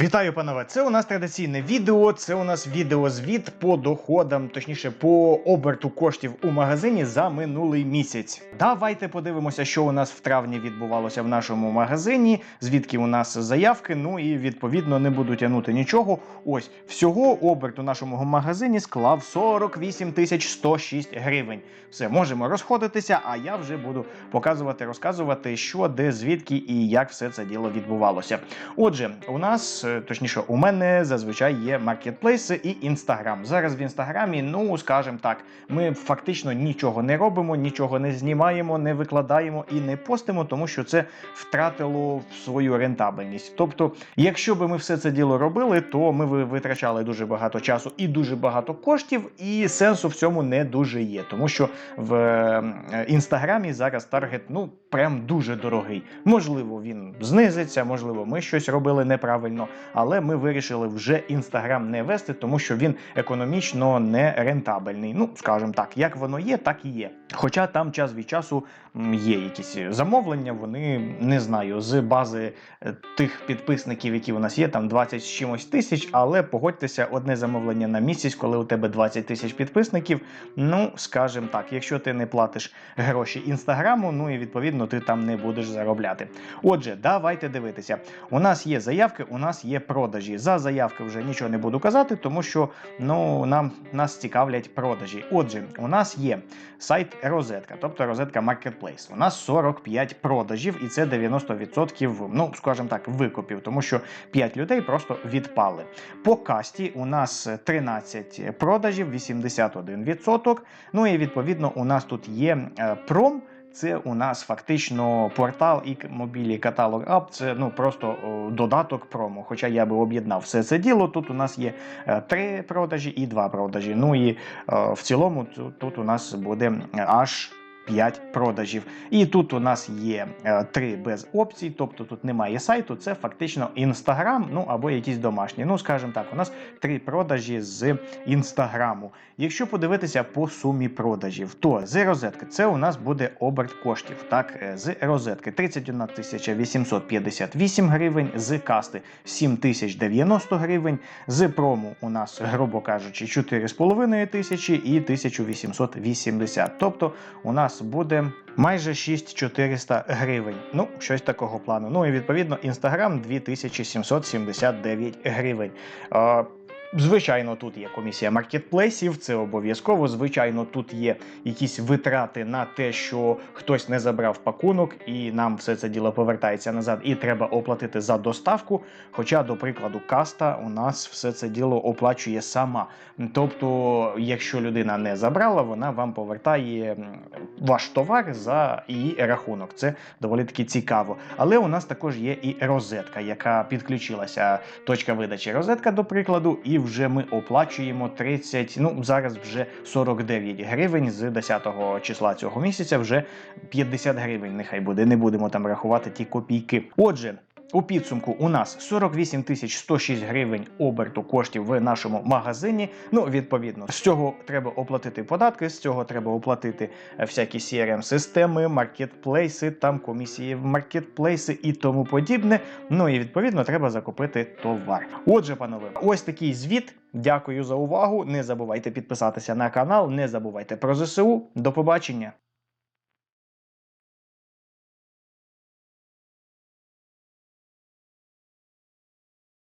Вітаю, панове! Це у нас традиційне відео. Це у нас відеозвіт по доходам, точніше, по оберту коштів у магазині за минулий місяць. Давайте подивимося, що у нас в травні відбувалося в нашому магазині, звідки у нас заявки. Ну і відповідно не буду тягнути нічого. Ось всього оберт у нашому магазині склав 48 тисяч 106 гривень. Все, можемо розходитися, а я вже буду показувати, розказувати, що, де, звідки і як все це діло відбувалося. Отже, у нас, точніше, у мене зазвичай є маркетплейси і інстаграм. Зараз в інстаграмі, ну скажімо так, ми фактично нічого не робимо, нічого не знімаємо, не викладаємо і не постимо, тому що це втратило свою рентабельність. Тобто, якщо би ми все це діло робили, то ми ви- витрачали дуже багато часу і дуже багато коштів, і сенсу в цьому не дуже є, тому що в е, інстаграмі зараз таргет ну прям дуже дорогий. Можливо, він знизиться, можливо, ми щось робили неправильно, але ми вирішили вже інстаграм не вести, тому що він економічно не рентабельний. Ну, скажімо так, як воно є, так і є. Хоча там час від часу є якісь замовлення, вони не знаю, з бази е, тих підписників, які у нас є, там 20 з чимось тисяч, але погодьтеся, одне замовлення на місяць, коли у тебе 20 тисяч підписників. Ну, скажімо так, якщо ти не платиш гроші інстаграму, ну і відповідно ти там не будеш заробляти. Отже, давайте дивитися. У нас є заявки, у нас є продажі. За заявки вже нічого не буду казати, тому що ну нам нас цікавлять продажі. Отже, у нас є сайт розетка, тобто розетка Marketplace. У нас 45 продажів, і це 90%, ну скажімо так, викупів, тому що 5 людей просто відпали. По касті у нас 13 продажів, 81%. Ну і відповідно у нас тут є е, пром. Це у нас фактично портал і мобілі каталог ап. Це ну просто додаток промо. Хоча я би об'єднав все це діло. Тут у нас є е, три продажі і два продажі. Ну і е, в цілому тут у нас буде аж 5 продажів. І тут у нас є е, три без опцій, тобто тут немає сайту, це фактично інстаграм, ну або якісь домашні. Ну, скажімо так, у нас три продажі з інстаграму. Якщо подивитися по сумі продажів, то з розетки це у нас буде оберт коштів. Так, е, з розетки 31 тисяча 858 гривень, з касти 7090 гривень, з прому у нас, грубо кажучи, 4,5 тисячі і 1880. Тобто у нас буде майже 6400 гривень. Ну, щось такого плану. Ну і відповідно інстаграм 2779 гривень. Звичайно, тут є комісія маркетплейсів, це обов'язково. Звичайно, тут є якісь витрати на те, що хтось не забрав пакунок, і нам все це діло повертається назад, і треба оплатити за доставку. Хоча, до прикладу, каста у нас все це діло оплачує сама. Тобто, якщо людина не забрала, вона вам повертає ваш товар за її рахунок. Це доволі таки цікаво. Але у нас також є і розетка, яка підключилася точка видачі розетка, до прикладу, і вже ми оплачуємо 30, ну зараз вже 49 гривень з 10 числа цього місяця, вже 50 гривень. Нехай буде. Не будемо там рахувати ті копійки. Отже. У підсумку у нас 48 тисяч 106 гривень оберту коштів в нашому магазині. Ну, відповідно, з цього треба оплатити податки, з цього треба оплатити е, всякі crm системи маркетплейси, там комісії в маркетплейси і тому подібне. Ну і відповідно треба закупити товар. Отже, панове, ось такий звіт. Дякую за увагу. Не забувайте підписатися на канал, не забувайте про ЗСУ. До побачення.